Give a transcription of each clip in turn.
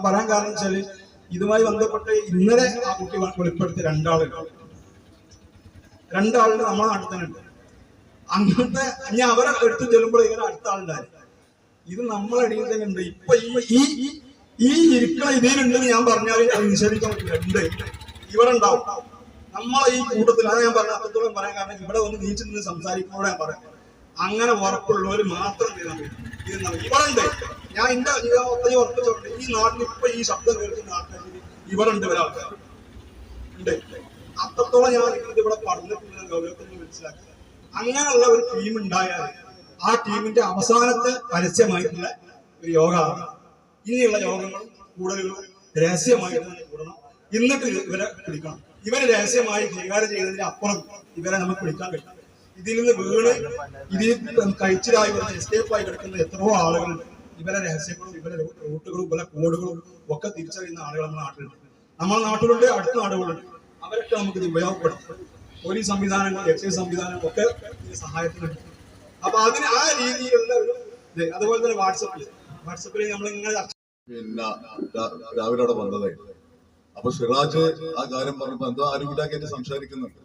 ഞാൻ പറയാൻ കാരണം വെച്ചാൽ ഇതുമായി ബന്ധപ്പെട്ട് ഇന്നലെ ആ കുട്ടി വെളിപ്പെടുത്തിയ രണ്ടാളുകൾ രണ്ടാളുകൾ നമ്മളെ നാട്ടിൽ തന്നെ ഉണ്ട്. അങ്ങനത്തെ ഇനി അവരെ എടുത്തു ചെല്ലുമ്പോൾ ഇങ്ങനെ അടുത്ത ആളുണ്ടായിരുന്നു ഇത് നമ്മളെ ഇടയിൽ തന്നെ ഉണ്ട്. ഇപ്പൊ ഈ ഈ ഈ ഇതിലുണ്ടെന്ന് ഞാൻ പറഞ്ഞാൽ അത് നിഷേധിക്കാൻ പറ്റില്ല. ഉണ്ട്. ഇവിടെ ഉണ്ടാവും. നമ്മളെ ഈ കൂട്ടത്തിൽ അത് ഞാൻ പറഞ്ഞ അത്രത്തോളം പറയാൻ കാരണം ഇവിടെ ഒന്ന് നീച്ചു നിന്ന് സംസാരിക്കുമ്പോഴാണ് ഞാൻ പറയാം. അങ്ങനെ ഉറപ്പുള്ളവർ മാത്രം ഇതിനാ ഇവരുണ്ട്. ഞാൻ എന്റെ അധികാരത്തെ ഉറപ്പിച്ചോട്ടെ ഈ നാട്ടിൽ ഇപ്പൊ ഈ ശബ്ദം കേൾക്കുന്ന ആൾക്കാർ ഇവരുണ്ട് ഒരാൾക്കാർ ഉണ്ട്. അത്രത്തോളം ഞാൻ ഇവിടെ പഠനത്തിന്റെ ഗൗരവത്തിൽ മനസ്സിലാക്കുക. അങ്ങനെയുള്ള ഒരു ടീം ഉണ്ടായാൽ ആ ടീമിന്റെ അവസാനത്തെ പരസ്യമായിട്ടുള്ള ഒരു യോഗമാണ്. ഇനിയുള്ള യോഗങ്ങൾ കൂടുതലും രഹസ്യമായി കൂടണം. എന്നിട്ട് ഇവരെ പിടിക്കണം. ഇവരെ രഹസ്യമായി കൈകാര്യം ചെയ്തതിന് അപ്പുറം ഇവരെ നമുക്ക് പിടിക്കാൻ കഴിയും ഇതിൽ നിന്ന് വീണ് ഇതിൽ കഴിച്ചിലായി വരുന്ന എസ്കേപ്പ് ആയി കിടക്കുന്ന എത്രയോ ആളുകൾ ഇവരെ രഹസ്യങ്ങളും ഇവരെ റൂട്ടുകളും ഇവരെ കോഡുകളും ഒക്കെ തിരിച്ചറിയുന്ന ആളുകൾ നമ്മുടെ നാട്ടിലുണ്ട്. നമ്മുടെ നാട്ടിലുണ്ട് അടുത്ത നാടുകളുണ്ട്. അവരൊക്കെ നമുക്ക് ഇത് ഉപയോഗപ്പെടുത്തും. പോലീസ് സംവിധാനങ്ങൾ എക്സൈസ് സംവിധാനങ്ങൾ ഒക്കെ സഹായത്തിനുണ്ട്. അപ്പൊ അതിന് ആ രീതിയിലുള്ള ഒരു ഇത് അതുപോലെ തന്നെ വാട്സപ്പിൽ വാട്സപ്പിൽ നമ്മൾ ഇങ്ങനെ രാവിലെ അവിടെ വന്നതായിരുന്നു അപ്പൊ സിറാജ് ആ കാര്യം പറഞ്ഞപ്പോ എന്തോ ആരും കൂടെ സംസാരിക്കുന്നുണ്ട്.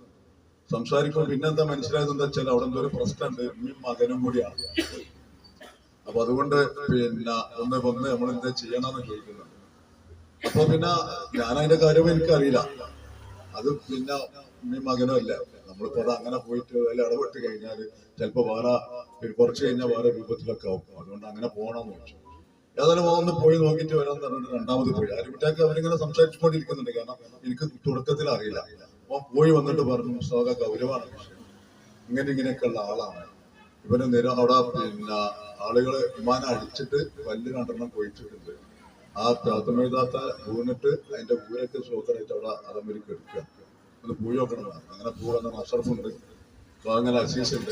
സംസാരിക്കുമ്പോൾ പിന്നെന്താ മനസ്സിലായത് എന്താ വെച്ചാൽ അവിടെ എന്തോ ഒരു പ്രശ്നമുണ്ട്. ഉമ്മയും മകനും കൂടിയാണ് അപ്പൊ അതുകൊണ്ട് പിന്നെ ഒന്ന് വന്ന് നമ്മൾ എന്താ ചെയ്യണമെന്ന് ചോദിക്കുന്നുണ്ട് അപ്പൊ പിന്നെ ഞാൻ അതിന്റെ കാര്യം എനിക്കറിയില്ല. അത് പിന്നെ ഉമ്മയും മകനും അല്ല. നമ്മളിപ്പോ അത് അങ്ങനെ പോയിട്ട് അതിൽ ഇടപെട്ട് കഴിഞ്ഞാൽ ചിലപ്പോ വേറെ കുറച്ച് കഴിഞ്ഞാൽ വേറെ രൂപത്തിലൊക്കെ ആവും. അതുകൊണ്ട് അങ്ങനെ പോകണമെന്ന് വെച്ചു ഏതായാലും ഒന്ന് പോയി നോക്കിയിട്ട് വരാൻ പറഞ്ഞിട്ട് രണ്ടാമത് പോയി. ആരുമിട്ടാക്ക് അവരിങ്ങനെ സംസാരിച്ചുകൊണ്ടിരിക്കുന്നുണ്ട്. കാരണം എനിക്ക് തുടക്കത്തിൽ അറിയില്ല. അവൻ പോയി വന്നിട്ട് പറഞ്ഞു മുസ്താക ഗൗരവാണ് ഇങ്ങനെ ഇങ്ങനെയൊക്കെ ഉള്ള ആളാണ്. ഇവന് നിര അവിടെ പിന്നെ ആളുകൾ വിമാനം അടിച്ചിട്ട് പല്ല് രണ്ടെണ്ണം പോയിട്ടുണ്ട് ആ പ്രാഥമികതാത്ത വീണിട്ട് അതിന്റെ ഊരൊക്കെ സോക്കറായിട്ട് അവിടെ അതമരിക്ക് എടുക്കുക. ഒന്ന് പോയി നോക്കണം. അങ്ങനെ പൂവെന്ന അഷറഫുണ്ട് അങ്ങനെ അസീസ് ഉണ്ട്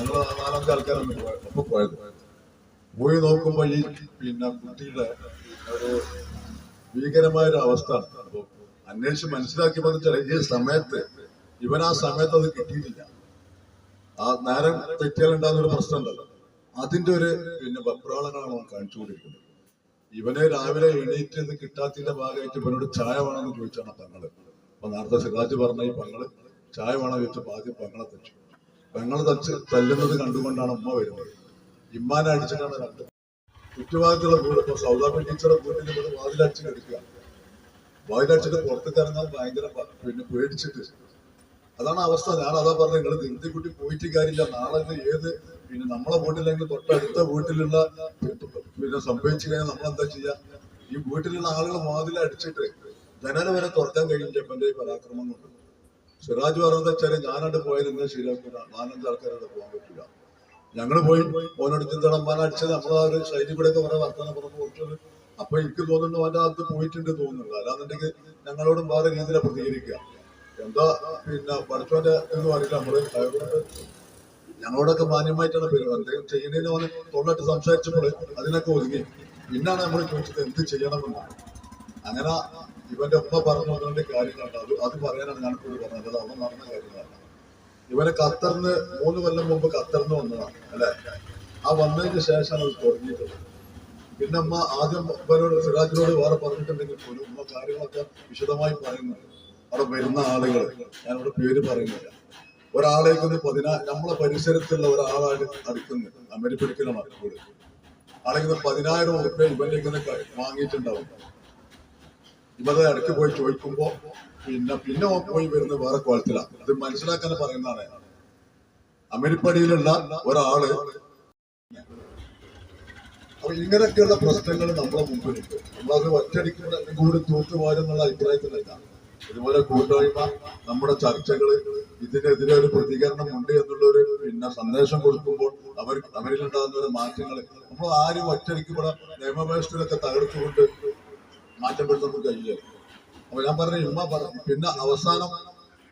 ഞങ്ങൾ നാലഞ്ച് ആൾക്കാരാണ് ഒപ്പം പോയത്. പോയി നോക്കുമ്പോൾ ഈ പിന്നെ കുട്ടിയുടെ ഒരു ഭീകരമായ ഒരു അവസ്ഥ. അന്വേഷിച്ച് മനസ്സിലാക്കി പറഞ്ഞാൽ ഈ സമയത്ത് ഇവൻ ആ സമയത്ത് അത് കിട്ടിയിട്ടില്ല. ആ നേരം തെറ്റിയാലുണ്ടാകുന്ന ഒരു പ്രശ്നം ഉണ്ടല്ലോ അതിന്റെ ഒരു പിന്നെ വെപ്രാളങ്ങളാണ് അവൻ കൊടുക്കുന്നത് ഇവനെ രാവിലെ എണീറ്റ് ഇത് കിട്ടാത്തിന്റെ ഭാഗമായിട്ട് ഇവനോട് ചായ വേണമെന്ന് ചോദിച്ചാണ് പങ്ങൾ അപ്പൊ നേരത്തെ സിറാജ് പറഞ്ഞ ഈ പങ്ങൾ ചായ വേണം ചോദിച്ചപ്പോ ആദ്യം പങ്ങളെ തച്ചു. പെങ്ങൾ തച്ച് തല്ലുന്നത് കണ്ടുകൊണ്ടാണ് ഉമ്മ വരുന്നത്. ഇമ്മാനെ അടിച്ചിട്ടാണ് രണ്ട് ചുറ്റുഭാഗത്തുള്ള വീട്. ഇപ്പൊ സൗദാബി ടീച്ചറെ വീട്ടിൽ ഇവിടെ വാതിലടിച്ച് എടുക്കുക വാതിലടിച്ചിട്ട് പുറത്തേക്ക് ഭയങ്കര പിന്നെ പേടിച്ചിട്ട്. അതാണ് അവസ്ഥ. ഞാൻ അതാ പറഞ്ഞത്. നിങ്ങൾ ധൃതിക്കുട്ടി പോയിട്ട് കാര്യമില്ല. നാളെ ഏത് പിന്നെ നമ്മളെ വീട്ടിലെങ്കിൽ തൊട്ടടുത്ത വീട്ടിലുള്ള പിന്നെ സംഭവിച്ചു കഴിഞ്ഞാൽ നമ്മൾ എന്താ ചെയ്യാ? ഈ വീട്ടിലുള്ള ആളുകൾ വാതിൽ അടിച്ചിട്ട് ജനല വരെ തുറക്കാൻ കഴിയും ചെപ്പന്റെ ഈ പരാക്രമം കൊണ്ട് സിറാജ് പറഞ്ഞത് വെച്ചാൽ ഞാനായിട്ട് പോയാൽ ഇങ്ങനെ ശരിയാക്കില്ല നാലഞ്ച് ആൾക്കാരോട് പോകാൻ പറ്റില്ല ഞങ്ങൾ പോയി ഓനോട് ചിന്തടമ്പാൻ അടിച്ചത് നമ്മളാ ആ ഒരു ശൈലി കൂടെ ഒക്കെ കുറെ വർത്തമാനം പറഞ്ഞു കൊടുത്തത് അപ്പൊ എനിക്ക് തോന്നുന്നു അവന്റെ അകത്ത് പോയിട്ടുണ്ട് തോന്നുന്നുണ്ട് അല്ലാന്നുണ്ടെങ്കിൽ ഞങ്ങളോടും വേറെ രീതിയിലാണ് പ്രതികരിക്കുക. എന്താ പിന്നെ പഠിച്ചവന്റെ എന്ന് പറയില്ല നമ്മൾ ഞങ്ങളോടൊക്കെ മാന്യമായിട്ടാണ് പേര് അദ്ദേഹം ചെയ്യുന്നതിന് അവന് തൊള്ളായിട്ട് സംസാരിച്ചപ്പോൾ അതിനൊക്കെ ഒതുങ്ങി. പിന്നാണ് നമ്മൾ ചോദിച്ചത് എന്ത് ചെയ്യണമെന്ന്. അങ്ങനെ ഇവന്റെ ഉമ്മ പറഞ്ഞു വന്നതിന്റെ കാര്യങ്ങളുണ്ട്. അത് അത് പറയാനാണ് ഞാൻ കൂടി പറഞ്ഞത്. അത് അവൻ നടന്ന കാര്യങ്ങളല്ല ഇവനെ ഖത്തറിന് മൂന്ന് കൊല്ലം മുമ്പ് ഖത്തറിന് വന്നതാണ്. അല്ലെ? ആ വന്നതിന് ശേഷമാണ് അത് തുടങ്ങിയിട്ടുള്ളത്. പിന്നെ അമ്മ ആദ്യം ഇവരോട് സിറാജിനോട് വേറെ പറഞ്ഞിട്ടുണ്ടെങ്കിൽ പോലും ഉമ്മ കാര്യങ്ങളൊക്കെ വിശദമായി പറയുന്നുണ്ട് അവിടെ വരുന്ന ആളുകൾ ഞാൻ ഞാനിവിടെ പേര് പറയുന്നില്ല. ഒരാളേക്കൊന്ന് പതിനാ നമ്മളെ പരിസരത്തുള്ള ഒരാളാണ് അടുക്കുന്നത്. അമരിപ്പിടിക്കലാണ് അടുക്കൂട് ആളേക്കുന്ന പതിനായിരം ഉറുപ്പ്യ ഇവന്റെ വാങ്ങിയിട്ടുണ്ടാവും. ഇവരെ ഇടയ്ക്ക് പോയി ചോദിക്കുമ്പോ പിന്നെ പിന്നെ പോയി വരുന്ന വേറെ കോലത്തിലാണ് അത് മനസ്സിലാക്കാൻ പറയുന്നതാണ്. അമരിപ്പടിയിലുള്ള ഒരാൾ അപ്പൊ ഇങ്ങനെയൊക്കെയുള്ള പ്രശ്നങ്ങൾ നമ്മളെ മുമ്പിലുണ്ട് നമ്മളത് ഒറ്റടിക്കുന്ന കൂടി തൂത്തുവാരെന്നുള്ള അഭിപ്രായത്തിലല്ല. ഇതുപോലെ കൂട്ടായ്മ നമ്മുടെ ചർച്ചകൾ ഇതിനെതിരെ ഒരു പ്രതികരണം ഉണ്ട് എന്നുള്ള ഒരു പിന്നെ സന്ദേശം കൊടുക്കുമ്പോൾ അവർ അവരിൽ ഉണ്ടാകുന്ന ഒരു മാറ്റങ്ങൾ നമ്മൾ ആരും ഒറ്റയ്ക്ക് ഇവിടെ നിയമവ്യവസ്ഥയിലൊക്കെ തകർത്തുകൊണ്ട് മാറ്റപ്പെടുത്താൻ കഴിയില്ല. അപ്പൊ ഞാൻ പറഞ്ഞ ഇമ്മ പറഞ്ഞു പിന്നെ അവസാനം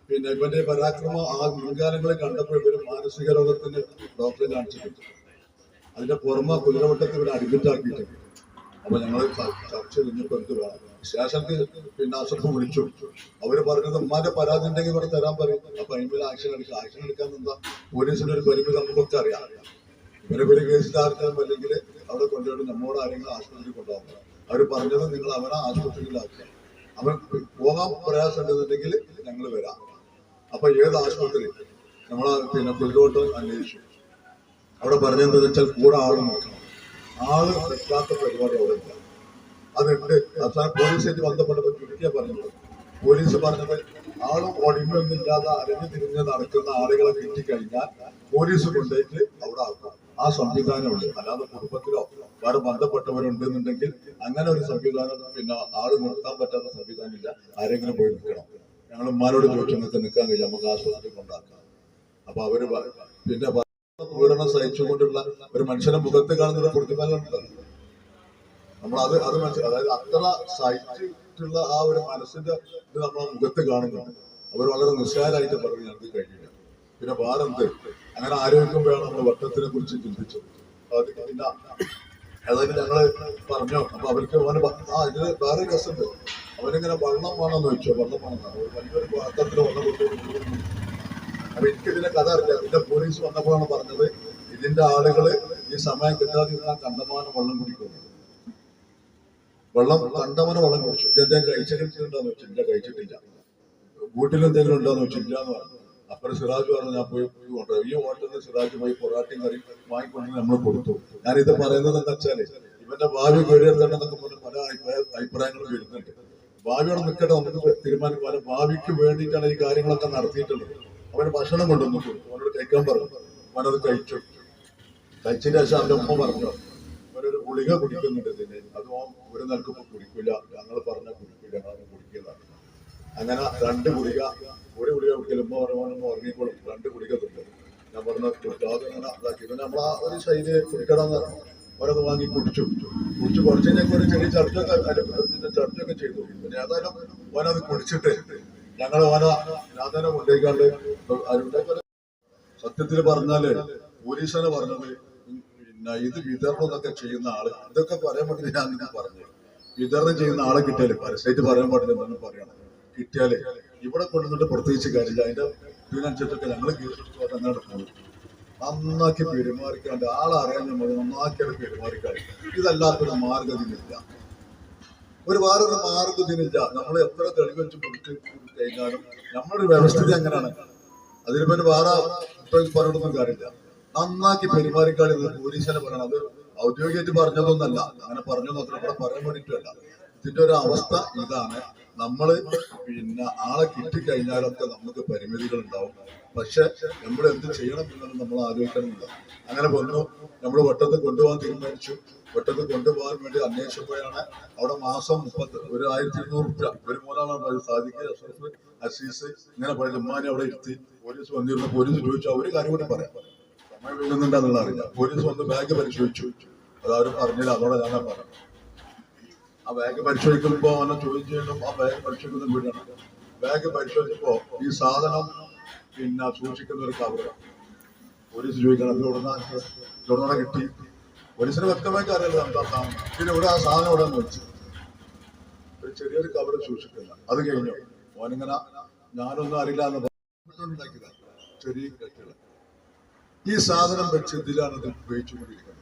പിന്നെ ഇവന്റെ പരാക്രമം ആ മുൻകാലങ്ങളിൽ കണ്ടപ്പോൾ ഇവർ മാനസിക രോഗത്തിന് ഡോക്ടറെ കാണിച്ചിട്ടുണ്ട്. അതിന്റെ പുറമെ കുതിരവട്ടത്തിൽ ഇവിടെ അഡ്മിറ്റ് അപ്പൊ ഞങ്ങൾ ചർച്ച കഴിഞ്ഞപ്പോ ശേഷം പിന്നെ അസുഖം വിളിച്ചു. അവർ പറഞ്ഞത് ഉമ്മാന്റെ പരാതി ഉണ്ടെങ്കിൽ ഇവിടെ തരാൻ പറയും. അപ്പൊ അതിന്മേൽ ആക്ഷൻ എടുക്കുക ആക്ഷൻ എടുക്കാൻ എന്താ? പോലീസിന്റെ ഒരു പരിമിതി നമുക്കൊക്കെ അറിയാം. ഇവരെ പേര് കേസ് ആർക്കാനും അല്ലെങ്കിൽ അവിടെ കൊണ്ടുപോയി നമ്മോട് ആരെങ്കിലും ആശുപത്രിയിൽ കൊണ്ടുപോകാൻ പറയാം അവർ പറഞ്ഞത് നിങ്ങൾ അവനെ ആശുപത്രിയിലാക്കുക അവൻ പോകാൻ പ്രയാസമുണ്ടെന്നുണ്ടെങ്കിൽ ഞങ്ങൾ വരാം. അപ്പൊ ഏത് ആശുപത്രി? നമ്മളെ പിന്നെ പുല്ലോട്ട് അന്വേഷിച്ചു. അവിടെ പറഞ്ഞെന്താ വെച്ചാൽ കൂടെ ആൾ നിൽക്കണം ആൾ നിൽക്കാത്ത പരിപാടി അവിടെ ഇല്ല. അതുണ്ട്. അവസാനം പോലീസായിട്ട് ബന്ധപ്പെട്ടപ്പോൾ ചുരുക്കിയാ പറഞ്ഞത്. പോലീസ് പറഞ്ഞത് ആളും ഒളിമൊന്നും ഇല്ലാതെ അരഞ്ഞു തിരിഞ്ഞ് നടക്കുന്ന ആളുകളെ കിട്ടിക്കഴിഞ്ഞാൽ പോലീസ് കൊണ്ടുപോയിട്ട് അവിടെ ആക്കാം. ആ സംവിധാനമുണ്ട്. അല്ലാതെ കുടുംബത്തിലോ വേറെ ബന്ധപ്പെട്ടവരുണ്ടെന്നുണ്ടെങ്കിൽ അങ്ങനെ ഒരു സംവിധാനം പിന്നെ ആൾ നിർത്താൻ പറ്റാത്ത സംവിധാനം ഇല്ല. ആരെങ്കിലും പോയി നിൽക്കണം. ഞങ്ങൾ ഉമ്മാരോട് ചോദിച്ചു നിൽക്കാൻ കഴിയും നമുക്ക് ആശുപത്രി ഉണ്ടാക്കാം അപ്പൊ അവർ പിന്നെ പീഡനം സഹിച്ചുകൊണ്ടുള്ള ഒരു മനുഷ്യനെ മുഖത്ത് കാണുന്ന ഒരു പ്രതിഫലം ഉണ്ടല്ലോ നമ്മൾ അത് അത് മനസ്സിൽ അതായത് അത്ര സഹിച്ചിട്ടുള്ള ആ ഒരു മനസ്സിന്റെ ഇത് നമ്മൾ മുഖത്ത് കാണുന്നുണ്ട് അവർ വളരെ നിസ്സാരമായിട്ട് പറഞ്ഞു ഞങ്ങൾക്ക് കഴിയില്ല പിന്നെ വാരന്ത് അങ്ങനെ ആരോഗ്യമ്പോഴാണ് നമ്മൾ വട്ടത്തിനെ കുറിച്ച് ചിന്തിച്ചത്. അത് അതായത് ഞങ്ങൾ പറഞ്ഞു അപ്പൊ അവർക്ക് അവന് ആ ഇതിന് വേറെ രസമുണ്ട്. അവനിങ്ങനെ വെള്ളം വേണമെന്ന് ചോദിച്ചോ. വെള്ളം വേണമെന്നാണ് വലിയൊരു പാത്രത്തിന് വെള്ളം കൊണ്ടുപോയി അപ്പൊ എനിക്കിതിന്റെ കഥ അറിയാം ഇതിന്റെ പോലീസ് വന്നപ്പോഴാണ് പറഞ്ഞത് ഇതിന്റെ ആളുകൾ ഈ സമയം കിട്ടാതിരുന്ന കണ്ടമാനം വെള്ളം കുടിക്കുന്നു. വെള്ളം കണ്ടമാനം വെള്ളം കുടിച്ചു. ഇതെന്തെങ്കിലും കഴിച്ചിട്ടുണ്ടോന്ന് വെച്ചു. ഇല്ല കഴിച്ചിട്ടില്ല. വീട്ടിൽ എന്തെങ്കിലും ഉണ്ടോന്ന് വെച്ചില്ല എന്ന് പറഞ്ഞു. അപ്പൊ സിറാജ് പറഞ്ഞു ഞാൻ പോയി കൊണ്ടുവരാം. ഈ ഹോട്ടലിൽ സിറാജ് പോയി പൊറാട്ടയും കറി വാങ്ങിക്കൊണ്ട് നമ്മൾ കൊടുത്തു. ഞാനിത് പറയുന്നത് എന്താ വെച്ചാൽ ഇവന്റെ ഭാവി കേടിയെടുത്തേണ്ടെന്നൊക്കെ പറഞ്ഞ് പല അഭിപ്രായ അഭിപ്രായങ്ങളും വരുന്നുണ്ട്. ഭാവിയോടെ നിൽക്കട്ടെ നമുക്ക് തീരുമാനിക്കും. ഭാവിക്ക് വേണ്ടിയിട്ടാണ് ഈ കാര്യങ്ങളൊക്കെ നടത്തിയിട്ടുള്ളത്. അവന് ഭക്ഷണം കൊണ്ടുവന്നു കൊടുത്തു. അവനോട് കഴിക്കാൻ പറഞ്ഞു. അവനത് കഴിച്ചു. കഴിച്ചതിന്റെ ശേഷം അവന്റെ ഉമ്മ പറഞ്ഞു അവനൊരു ഗുളിക കുടിക്കുന്നുണ്ട് ഇതിന്. അത് ഒരു നിലയ്ക്ക് കുടിക്കില്ല ഞങ്ങൾ പറഞ്ഞ കുടിക്കില്ല ഞങ്ങൾ കുടിക്കില്ല. അങ്ങനെ രണ്ട് ഗുളിക ഒരു ഗുളിക കുടിക്കില്ല ഉമ്മ പറഞ്ഞു ഉറങ്ങിക്കോളും. രണ്ട് ഗുളിക തിന്നു. ഞാൻ പറഞ്ഞ കുടിക്കാതെ അങ്ങനെ ഇതാക്കി. പിന്നെ നമ്മൾ ആ ഒരു ശൈലി കുടിക്കണം അവരത് വാങ്ങി കുടിച്ചു. കുടിച്ചു കുറച്ച് കഴിഞ്ഞാൽ ഒരു ചെറിയ ചർച്ചയൊക്കെ ചർച്ചയൊക്കെ ചെയ്തു. പിന്നെ ഏതായാലും ഓനത് കുടിച്ചിട്ട് ഞങ്ങൾ ഓന ഞാൻ തന്നെ കൊണ്ടേക്കാണ്ട് സത്യത്തിൽ പറഞ്ഞാൽ പോലീസാണ് പറഞ്ഞത്. ഇത് വിതരണം ചെയ്യുന്ന ആൾ ഇതൊക്കെ പറയാൻ പറ്റില്ല ഞാൻ നിങ്ങൾ പറഞ്ഞു. വിതരണം ചെയ്യുന്ന ആളെ കിട്ടിയാൽ പരസ്യമായിട്ട് പറയാൻ പാടില്ല പറഞ്ഞു പറയണം കിട്ടിയാൽ ഇവിടെ കൊണ്ടുവന്നിട്ട് പ്രത്യേകിച്ച് കാര്യമില്ല. അതിന്റെ ഇതിനനുസരിച്ചൊക്കെ അത് അങ്ങനെ പോകും നന്നാക്കി പെരുമാറിക്കാണ്ട് ആളറിയാൻ നമ്മൾ നന്നാക്കിയാണ് പെരുമാറിക്കാണ്ട് ഇതല്ലാത്തൊരു മാർഗതിനില്ല ഒരു വേറൊരു മാർഗതിയില്ല നമ്മൾ എത്ര തെളിവ് വെച്ച് കൊടുത്ത് കഴിഞ്ഞാലും നമ്മളൊരു വ്യവസ്ഥിതി അങ്ങനെയാണ്. അതിനിപ്പോ പിന്നെ വേറെ ഇപ്പൊ പറഞ്ഞൊന്നും കാര്യമില്ല. നന്നാക്കി പെരുമാറിക്കാളി പോലീസിനെ പറയണം. അത് ഔദ്യോഗികമായിട്ട് പറഞ്ഞതൊന്നല്ല. അങ്ങനെ പറഞ്ഞു മാത്രം ഇവിടെ പറയാൻ വേണ്ടിയിട്ടല്ല. ഇതിന്റെ ഒരു അവസ്ഥ ഇതാണ്. നമ്മൾ പിന്നെ ആളെ കിട്ടിക്കഴിഞ്ഞാലൊക്കെ നമുക്ക് പരിമിതികൾ ഉണ്ടാവും പക്ഷെ നമ്മൾ എന്ത് ചെയ്യണം എന്നാണ് നമ്മൾ ആലോചിക്കണമെന്നില്ല. അങ്ങനെ വന്നു. നമ്മൾ വട്ടത്ത് കൊണ്ടുപോകാൻ തീരുമാനിച്ചു. വട്ടത്ത് കൊണ്ടുപോകാൻ വേണ്ടി അന്വേഷിച്ചപ്പോഴാണ് അവിടെ മാസം മുപ്പത്തി ഒരു ആയിരത്തി ഇരുന്നൂറ് രൂപ ഒരു മൂന്നാളാണ് സാധിക്കുക. അസീസ് ഇങ്ങനെ പോയത് ഉമ്മാനെ അവിടെ ഇരുത്തി പോലീസ് വന്നിരുന്നു. പോലീസ് ചോദിച്ചു ഒരു കാര്യം കൂടി പറയാം. സമയം വീഴുന്നുണ്ടെന്നുള്ള അറിയില്ല. പോലീസ് വന്ന് ബാഗ് പരിശോധിച്ചു. അതാരും പറഞ്ഞില്ല അതോടെ ഞാനാ പറഞ്ഞു ആ ബാഗ് പരിശോധിക്കുമ്പോ അവനെ ചോദ്യം ആ ബാഗ് പരിശോധിക്കുന്ന വീടാണ്. ബാഗ് പരിശോധിച്ചപ്പോ ഈ സാധനം പിന്നെ സൂക്ഷിക്കുന്ന ഒരു കവറാണ് പോലീസ് ചോദിക്കണം അത് ഉടനെ കിട്ടി? പോലീസിന് വ്യക്തമായിട്ട് അറിയില്ല എന്താ പിന്നെ ഇവിടെ ആ സാധനം ഇവിടെ വെച്ചു. ഒരു ചെറിയൊരു കവർ സൂക്ഷിക്കില്ല അത് കഴിഞ്ഞു. ഓനിങ്ങനെ ഞാനൊന്നും അറിയില്ല എന്ന് പറഞ്ഞിട്ടുണ്ടാക്കിയതാ ചെറിയ കെട്ടുകൾ ഈ സാധനം വെച്ച് ഇതിലാണ് ഇത് ഉപയോഗിച്ചുകൊണ്ടിരിക്കുന്നത്.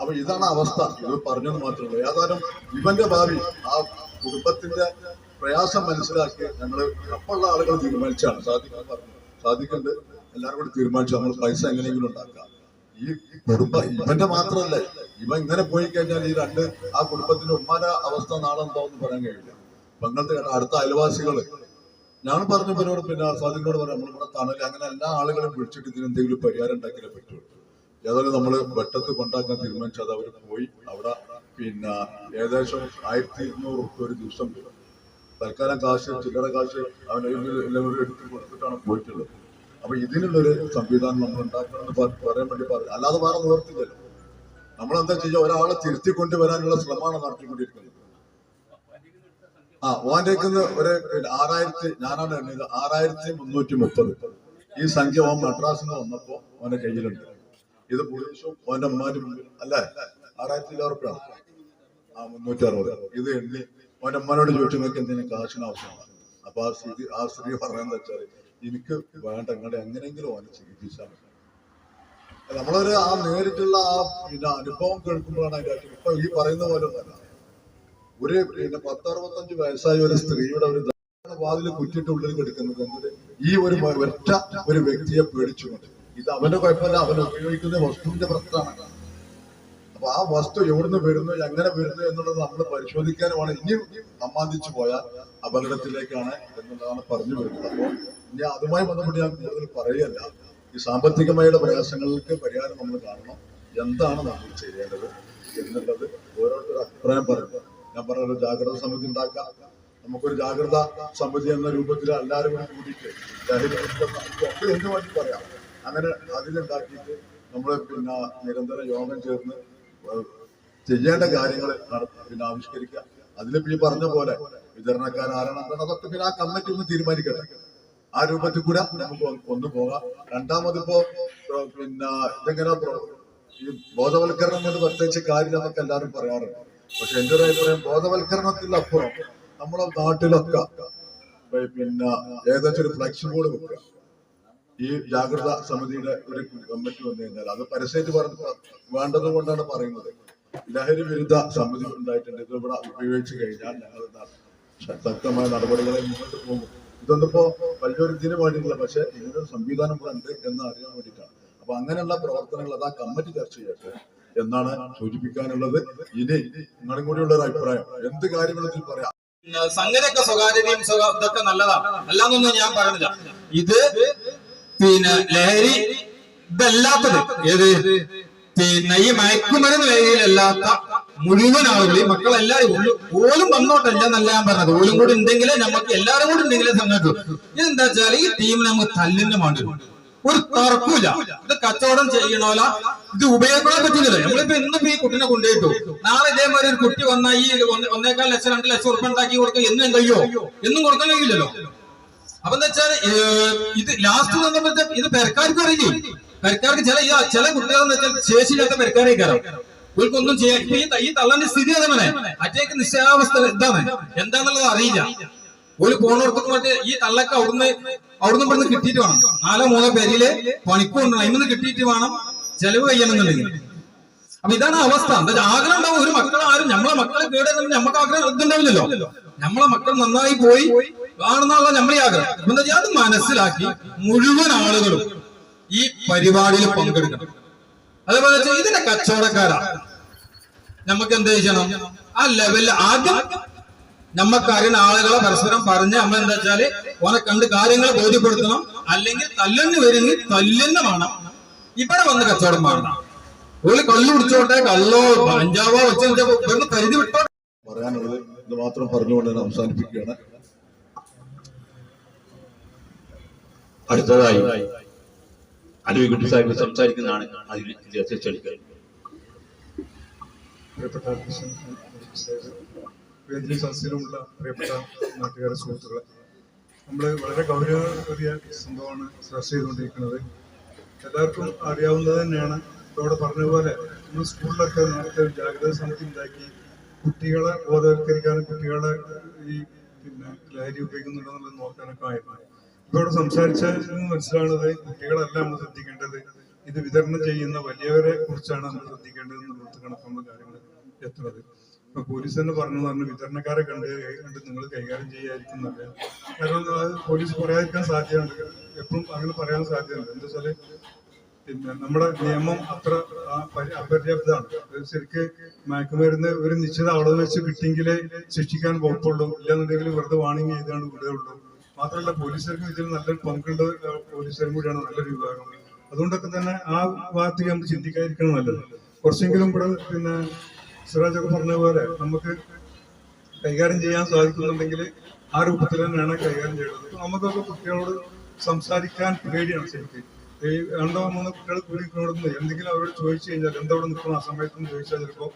അപ്പൊ ഇതാണ് അവസ്ഥ. ഇത് പറഞ്ഞത് മാത്രമല്ല. ഏതായാലും ഇവന്റെ ഭാവി ആ കുടുംബത്തിന്റെ പ്രയാസം മനസ്സിലാക്കി ഞങ്ങൾ അപ്പുള്ള ആളുകൾ തീരുമാനിച്ചാണ്. സാധിക്കാൻ പറഞ്ഞു. സാധിക്കുന്നുണ്ട്. എല്ലാവരും കൂടി തീരുമാനിച്ചു. നമ്മൾ പൈസ എങ്ങനെയെങ്കിലും ഉണ്ടാക്കാം. ഈ കുടുംബ ഇവന്റെ മാത്രമല്ല ഇവ ഇങ്ങനെ പോയി കഴിഞ്ഞാൽ ഈ രണ്ട് ആ കുടുംബത്തിന്റെ ഉമ്മാന്റെ അവസ്ഥ നാളെ എന്താവെന്ന് പറയാൻ കഴിയില്ല. പങ്കത്തെ അടുത്ത അയൽവാസികൾ ഞാൻ പറഞ്ഞവരോട് പിന്നെ സാദിഖിനോട് പറയാം നമ്മളിവിടെ തണൽ അങ്ങനെ എല്ലാ ആളുകളും വിളിച്ചിട്ട് ഇതിന് എന്തെങ്കിലും പരിഹാരം ഉണ്ടാക്കിയാലേ പറ്റുള്ളൂ ഏതായാലും നമ്മൾ വെട്ടത്ത് കൊണ്ടാക്കാൻ തീരുമാനിച്ചത് അവർ പോയി. അവിടെ പിന്നെ ഏകദേശം ആയിരത്തി ഇരുന്നൂറ് റുപ്യ ഒരു ദിവസം തൽക്കാലം കാശ് ചില്ലറ കാശ് അവനെല്ലാവരും എടുത്ത് കൊടുത്തിട്ടാണ് പോയിട്ടുള്ളത്. അപ്പൊ ഇതിനുള്ളൊരു സംവിധാനം നമ്മൾ ഉണ്ടാക്കണമെന്ന് പറയാൻ വേണ്ടി പറഞ്ഞു. അല്ലാതെ വേറെ നിവർത്തില്ലല്ലോ നമ്മളെന്താ ചെയ്യുക ഒരാളെ തിരുത്തി കൊണ്ടുവരാനുള്ള ശ്രമമാണ് നടത്തിക്കൊണ്ടിരിക്കുന്നത്. ആ ഓന്റെക്കുന്ന് ഒരു ആറായിരത്തി ഞാനാണ് എണ്ണിയത് ആറായിരത്തി മുന്നൂറ്റി മുപ്പത്. ഈ സംഖ്യ ഓൻ മദ്രാസിൽ നിന്ന് വന്നപ്പോ ഓന്റെ കയ്യിലുണ്ട്. ഇത് പോലീസും ഓന്റെ അമ്മാരും അല്ലേ? ആറായിരത്തി ഇരുപത് ആ മുന്നൂറ്റി അറുപത്. ഇത് എണ്ണി ഓന്റെ അമ്മനോട് ചോദിച്ചു നിങ്ങൾക്ക് എന്തെങ്കിലും കാശിന് ആവശ്യമാണ്? അപ്പൊ ആ സ്ത്രീ ആ സ്ത്രീ പറയുന്നത് വെച്ചാൽ എനിക്ക് വേണ്ട നിങ്ങളെ എങ്ങനെയെങ്കിലും ഓനെ ചികിത്സിച്ചാൽ നമ്മളൊരു ആ നേരിട്ടുള്ള ആ പിന്നെ അനുഭവം കേൾക്കുമ്പോഴാണ് അതിന്റെ. ഇപ്പൊ ഈ പറയുന്ന പോലെ ഒന്നല്ല ഒരു പിന്നെ പത്തറുപത്തഞ്ച് വയസ്സായ ഒരു സ്ത്രീയുടെ ഒരു വാതിൽ കുറ്റിട്ട് ഉള്ളിൽ കിടക്കുന്നത് എന്നത് ഈ ഒരു ഒറ്റ ഒരു വ്യക്തിയെ പേടിച്ചുകൊണ്ട്. ഇത് അവന്റെ കുഴപ്പമില്ല അവൻ ഉപയോഗിക്കുന്ന വസ്തുവിന്റെ പ്രശ്നമാണ് അപ്പൊ ആ വസ്തു എവിടുന്ന് വരുന്നു എങ്ങനെ വരുന്നു എന്നുള്ളത് നമ്മൾ പരിശോധിക്കാനുമാണ്. ഇനി സമ്മാനിച്ചു പോയാൽ അപകടത്തിലേക്കാണ് എന്നുള്ളതാണ് പറഞ്ഞു വരുന്നത്. അപ്പോൾ ഇനി അതുമായി ബന്ധപ്പെട്ട് ഞാൻ കൂടുതൽ പറയുകയല്ല ഈ സാമ്പത്തികമായുള്ള പ്രയാസങ്ങൾക്ക് പരിഹാരം നമ്മൾ കാണണം. എന്താണ് നമ്മൾ ചെയ്യേണ്ടത് എന്നുള്ളത് ഓരോരുത്തർ അഭിപ്രായം പറയുന്നത്. ഞാൻ പറഞ്ഞ ഒരു ജാഗ്രത സമിതി ഉണ്ടാക്കാം. നമുക്കൊരു ജാഗ്രത സമിതി എന്ന രൂപത്തിൽ എല്ലാവരും കൂടി കൂടിയിട്ട് എന്ന് വേണ്ടി പറയാം. അങ്ങനെ അതിലുണ്ടാക്കിയിട്ട് നമ്മൾ പിന്നെ നിരന്തരം യോഗം ചേർന്ന് ചെയ്യേണ്ട കാര്യങ്ങൾ പിന്നെ ആവിഷ്കരിക്കുക. അതിലിപ്പോ ഈ പറഞ്ഞ പോലെ വിതരണക്കാർ ആരാണ് അതൊക്കെ പിന്നെ ആ കമ്മിറ്റി ഒന്ന് തീരുമാനിക്കട്ടെ. ആ രൂപത്തിൽ കൂടെ നമുക്ക് ഒന്ന് പോകാം. രണ്ടാമതിപ്പോ പിന്നെ ഇതെങ്ങനെ ഈ ബോധവൽക്കരണം കൊണ്ട് പ്രത്യേകിച്ച് കാര്യം നമുക്ക് എല്ലാവരും പറയാറുണ്ട്. പക്ഷെ എന്റെ ഒരു അഭിപ്രായം ബോധവൽക്കരണത്തിലപ്പുറം നമ്മളെ നാട്ടിലൊക്കെ പിന്നെ ഏകദേശം ഒരു ഫ്ലക്സ് ബോർഡ് വെക്കുക. ഈ ജാഗ്രത സമിതിയുടെ ഒരു കമ്മിറ്റി വന്നു കഴിഞ്ഞാൽ അത് പരസ്യമായിട്ട് പറഞ്ഞ വേണ്ടത് കൊണ്ടാണ് പറയുന്നത്. ലഹരി വിരുദ്ധ സമിതി ഉണ്ടായിട്ടുണ്ട്. ഇത് ഇവിടെ ഉപയോഗിച്ച് കഴിഞ്ഞാൽ ഞങ്ങൾ ശക്തമായ നടപടികളെ മുന്നോട്ട് പോകും. ഇതൊന്നിപ്പോ വലിയൊരു ഇതിന് വേണ്ടിയില്ല പക്ഷെ ഇങ്ങനൊരു സംവിധാനം ഇവിടെ ഉണ്ട് എന്ന് അറിയാൻ വേണ്ടിയിട്ടാണ്. അപ്പൊ അങ്ങനെയുള്ള പ്രവർത്തനങ്ങൾ അത് ആ കമ്മിറ്റി ചർച്ച ചെയ്യട്ടെ. എന്നാണ് സൂചിപ്പിക്കാനുള്ളത്. ഇനി നിങ്ങളും കൂടിയുള്ള ഒരു അഭിപ്രായം. എന്ത് കാര്യങ്ങളും ഇതിൽ പറയാം? സംഗതിയൊക്കെ സ്വകാര്യതയും ഇതൊക്കെ നല്ലതാണ് അല്ലാന്നൊന്നും ഞാൻ പറഞ്ഞില്ല ഇത് പിന്നെ ലഹരി ഇതല്ലാത്തത്. ഏത്? പിന്നെ ഈ മയക്കുമരുന്ന് ലഹരിയിലല്ലാത്ത മുഴുവൻ ആളുകളെയും മക്കളെല്ലാരും ഓലും വന്നോട്ടല്ല എന്നല്ല ഞാൻ പറഞ്ഞത്. ഓലും കൂടി ഉണ്ടെങ്കിലേ നമുക്ക് എല്ലാവരും കൂടി ഉണ്ടെങ്കിലേ സംഘടിച്ചു ഇതെന്താ വെച്ചാൽ ഈ ടീമിനെ നമുക്ക് തല്ലിന്റെ വേണ്ടി. ഒരു തർക്കൂല ഇത് കച്ചവടം ചെയ്യണോല? ഇത് ഉപയോഗപ്പെടാൻ പറ്റുന്നില്ല. നമ്മളിപ്പോ ഇന്നിപ്പോ ഈ കുട്ടിനെ കൊണ്ടുപോയിട്ടു. നാളെ ഇതേമാതിരി ഒരു കുട്ടി വന്നാൽ ഈ ഒന്നേക്കാൾ ലക്ഷം രണ്ട് ലക്ഷം ഉറപ്പ് ഉണ്ടാക്കി കൊടുക്കാൻ എന്നും കഴിയോ? എന്നും കൊടുക്കാൻ കഴിയില്ലല്ലോ. അപ്പൊ എന്താ വെച്ചാൽ ഇത് ലാസ്റ്റ് വന്നപ്പോഴത്തെ ഇത് പെരക്കാർക്ക് അറിയില്ലേ? പെരക്കാർക്ക് ചില ചില കുട്ടികൾ എന്ന് വെച്ചാൽ ശേഷിയില്ലാത്ത പെരക്കാരെ കയറാം ഇവർക്കൊന്നും ചെയ്യാൻ ഈ തള്ളന്റെ സ്ഥിതി അതങ്ങനെ അറ്റേക്ക് നിശ്ചയാവസ്ഥ എന്താണ് എന്താന്നുള്ളത് അറിയില്ല. ഒരു പോണോർക്കും മറ്റേ ഈ തള്ളക്ക് അവിടുന്ന് അവിടുന്ന് ഇവിടുന്ന് കിട്ടിയിട്ട് വേണം. നാലോ മൂന്നോ പേരിൽ പണിക്ക് കൊണ്ടുവരണം. അതിൽ കിട്ടിയിട്ട് വേണം ചെലവ് കഴിയണമെന്നുണ്ടെങ്കിൽ. അപ്പൊ ഇതാണ് അവസ്ഥ. എന്താ ആഗ്രഹം ഉണ്ടാവും. ഒരു മക്കളെ ആരും നമ്മളെ മക്കളെ കേടുന്ന നമുക്ക് ആഗ്രഹം ഇതുണ്ടാവില്ലല്ലോ നമ്മളെ മക്കൾ നന്നായി പോയി കാണുന്നുള്ള നമ്മളെ ആഗ്രഹം. എന്താ അത് മനസ്സിലാക്കി മുഴുവൻ ആളുകളും ഈ പരിപാടിയിൽ പങ്കെടുക്കണം. അതേപോലെ ഇതിന്റെ കച്ചവടക്കാരാ. നമുക്ക് എന്ത് ചെയ്യണം? ആ ലെവലിൽ ആദ്യം നമ്മക്കറിയുന്ന ആളുകളെ പരസ്പരം പറഞ്ഞ് നമ്മൾ എന്താ വെച്ചാൽ ഓനെ കണ്ട് കാര്യങ്ങൾ ബോധ്യപ്പെടുത്തണം. അല്ലെങ്കിൽ തല്ലെന്ന് വരുന്ന തല്ലെന്ന് വേണം ഇവിടെ വന്ന് കച്ചവടം വേണം ഒരു കള്ളു കുടിച്ചോട്ടെ കള്ളോ പഞ്ചാവോ വെച്ച് കരുതി പരിധി വിട്ടോട്ടെ പറയാനുള്ളത് ഇത് മാത്രം പറഞ്ഞുകൊണ്ട് ഞാൻ അവസാനിപ്പിക്കുകയാണ്. അടുത്തതായി അരുവിക്കുട്ടി സാഹിബ് സംസാരിക്കുന്നതാണ് അതിന് പ്രിയപ്പെട്ട വേദിയിലും സദസ്സിലുമുള്ള പ്രിയപ്പെട്ട നാട്ടുകാരെ സുഹൃത്തുക്കളെ. നമ്മൾ വളരെ ഗൗരവമേറിയ സംഭവമാണ് ചർച്ച ചെയ്തുകൊണ്ടിരിക്കുന്നത്. എല്ലാവർക്കും അറിയാവുന്നത് തന്നെയാണ്. ഇവിടെ പറഞ്ഞതുപോലെ നമ്മൾ സ്കൂളിലൊക്കെ നേരത്തെ ജാഗ്രത സമിതി ഉണ്ടാക്കി. കുട്ടികളെ ബോധവൽക്കരിക്കാനും കുട്ടികളെ ഈ പിന്നെ ലഹരി ഉപയോഗിക്കുന്നുണ്ടോ എന്നുള്ളത് നോക്കാനൊക്കെ ആയിരുന്നു. ഇപ്പോൾ ഇവിടെ സംസാരിച്ചതിൽ നിന്ന് മനസ്സിലാവുന്നത് കുട്ടികളല്ല നമ്മൾ ശ്രദ്ധിക്കേണ്ടത്. ഇത് വിതരണം ചെയ്യുന്ന വലിയവരെ കുറിച്ചാണ് നമ്മൾ ശ്രദ്ധിക്കേണ്ടത് എന്നുള്ളത് കണക്കുള്ള കാര്യങ്ങൾ എത്തുന്നത്. ഇപ്പൊ പോലീസ് തന്നെ പറഞ്ഞു പറഞ്ഞു വിതരണക്കാരെ കണ്ട് കണ്ട് നിങ്ങൾ കൈകാര്യം ചെയ്യാതിരിക്കും നല്ലത് കാരണം പോലീസ് പറയാതിരിക്കാൻ സാധ്യതയുണ്ട്. എപ്പോഴും അങ്ങനെ പറയാൻ സാധ്യതയുണ്ട്. എന്താ വെച്ചാൽ പിന്നെ നമ്മുടെ നിയമം അത്ര അപര്യാപ്തമാണ്. ശരിക്ക് മയക്കുമരുന്ന് ഒരു നിശ്ചിത അളവ് വെച്ച് കിട്ടിയെങ്കിലേ ശിക്ഷിക്കാൻ വകുപ്പുള്ളൂ. ഇല്ലാന്നുണ്ടെങ്കിൽ വെറുതെ വാണിംഗ് ചെയ്താണ് വിടുകയുള്ളൂ. മാത്രമല്ല പോലീസുകാർക്ക് ഇതിൽ നല്ലൊരു പങ്കുള്ള പോലീസുകാരും കൂടിയാണ് നല്ലൊരു വിഭാഗം. അതുകൊണ്ടൊക്കെ തന്നെ ആ ഭാഗത്തേക്ക് നമ്മൾ ചിന്തിക്കാതിരിക്കണം നല്ലത്. കുറച്ചെങ്കിലും ഇവിടെ പിന്നെ സിറാജൊക്കെ പറഞ്ഞതുപോലെ പോലെ നമുക്ക് കൈകാര്യം ചെയ്യാൻ സാധിക്കുന്നുണ്ടെങ്കിൽ ആ രൂപത്തിൽ തന്നെയാണ് കൈകാര്യം ചെയ്യുന്നത് നമുക്കൊക്കെ കുട്ടികളോട് സംസാരിക്കാൻ പേടിയാണ് ശരിക്കും. ഈ രണ്ടോ മൂന്നോ കുട്ടികൾ കൂടി എന്തെങ്കിലും അവരോട് ചോദിച്ചു കഴിഞ്ഞാൽ എന്തവിടെ നിൽക്കണം ആ സമയത്ത് ചോദിച്ചാൽ ചിലപ്പോൾ